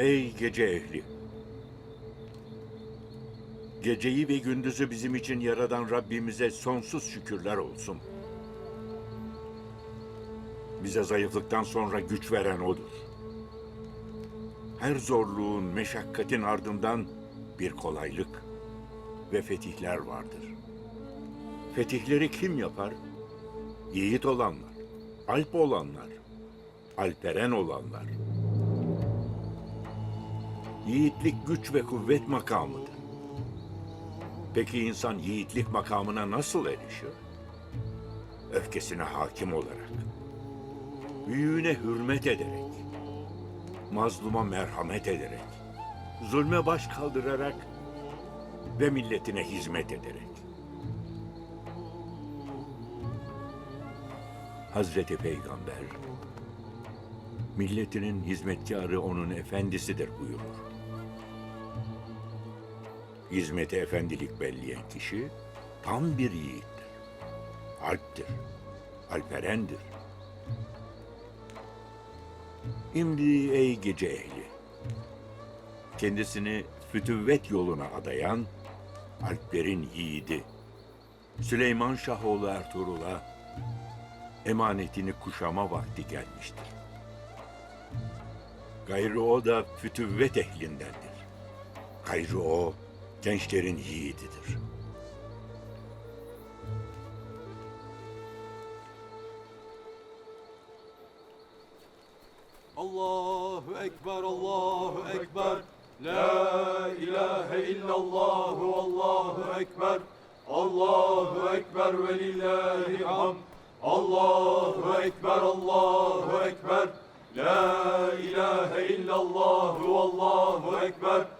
Ey gece ehli! Geceyi ve gündüzü bizim için yaradan Rabbimize sonsuz şükürler olsun. Bize zayıflıktan sonra güç veren O'dur. Her zorluğun, meşakkatin ardından bir kolaylık ve fetihler vardır. Fetihleri kim yapar? Yiğit olanlar, alp olanlar, alperen olanlar. Yiğitlik güç ve kuvvet makamıdır. Peki insan yiğitlik makamına nasıl erişir? Öfkesine hakim olarak, büyüğüne hürmet ederek, mazluma merhamet ederek, zulme baş kaldırarak ve milletine hizmet ederek. Hazreti Peygamber, milletinin hizmetkarı onun efendisidir buyurur. Hizmete efendilik belleyen kişi tam bir yiğittir. Alptir, alperendir. İmdi ey gece ehli, kendisini fütüvvet yoluna adayan Alplerin yiğidi, Süleyman Şahoğlu Ertuğrul'a emanetini kuşama vakti gelmiştir. Gayrı o da fütüvvet ehlindendir. Gayrı o gençlerin yiğididir. Allahu Ekber, Allahu Ekber. La ilahe illallah, Allahu Ekber. Allahu Ekber ve lillahi hamd. Allahu Ekber, Allahu Ekber. La ilahe illallah, Allahu Ekber.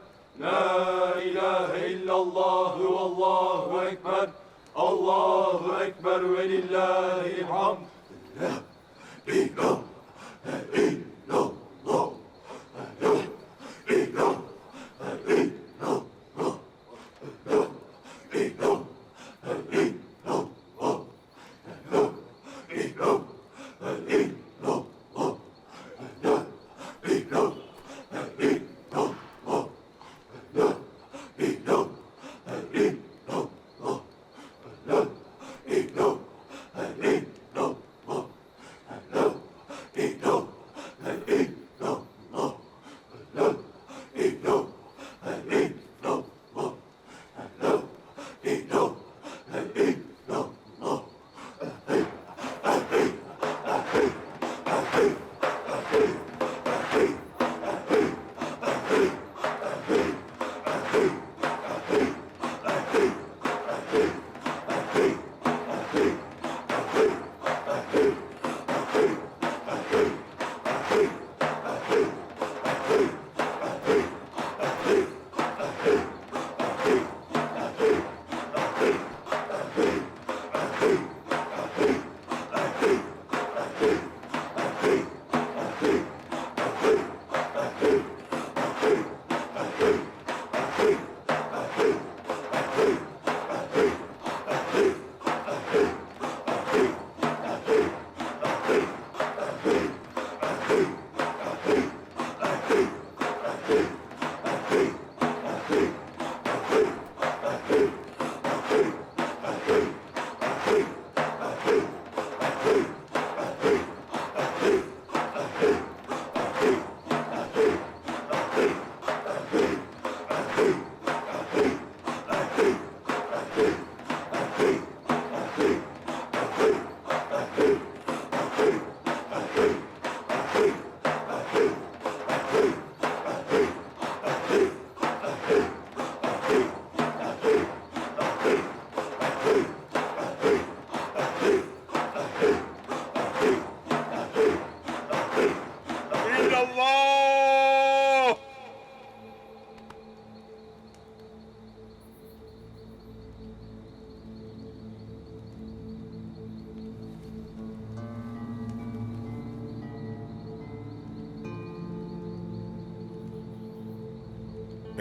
La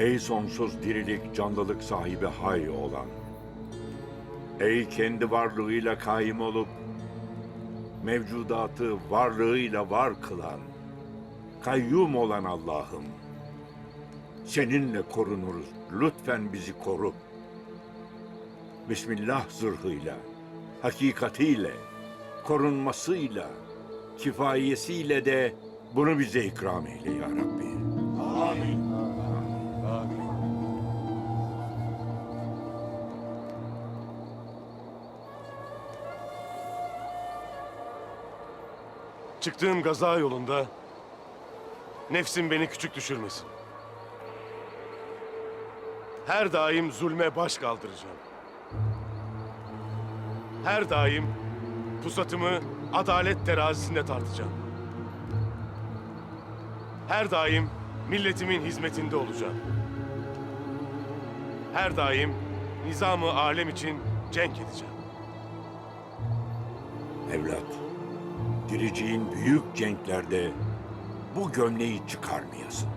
Ey sonsuz dirilik, canlılık sahibi hay olan. Ey kendi varlığıyla kaim olup, mevcudatı varlığıyla var kılan, kayyum olan Allah'ım. Seninle korunuruz, lütfen bizi koru. Bismillah zırhıyla, hakikatiyle, korunmasıyla, kifayesiyle de bunu bize ikram eyle ya Rabbi. Çıktığım gaza yolunda nefsim beni küçük düşürmesin. Her daim zulme baş kaldıracağım. Her daim pusatımı adalet terazisinde tartacağım. Her daim milletimin hizmetinde olacağım. Her daim nizamı alem için cenk edeceğim. Evlat, gireceğin büyük cenklerde bu gömleği çıkarmayasın.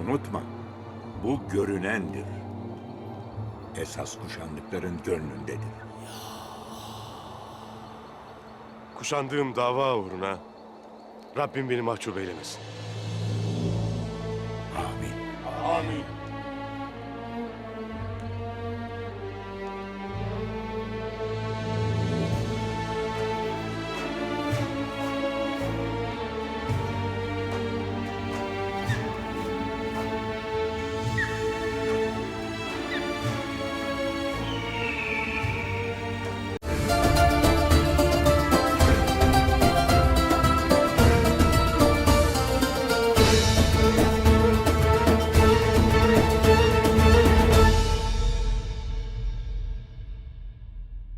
Unutma, bu görünendir. Esas kuşandıkların gönlündedir. Kuşandığım dava uğruna Rabbim beni mahcup eylemesin. Amin. Amin.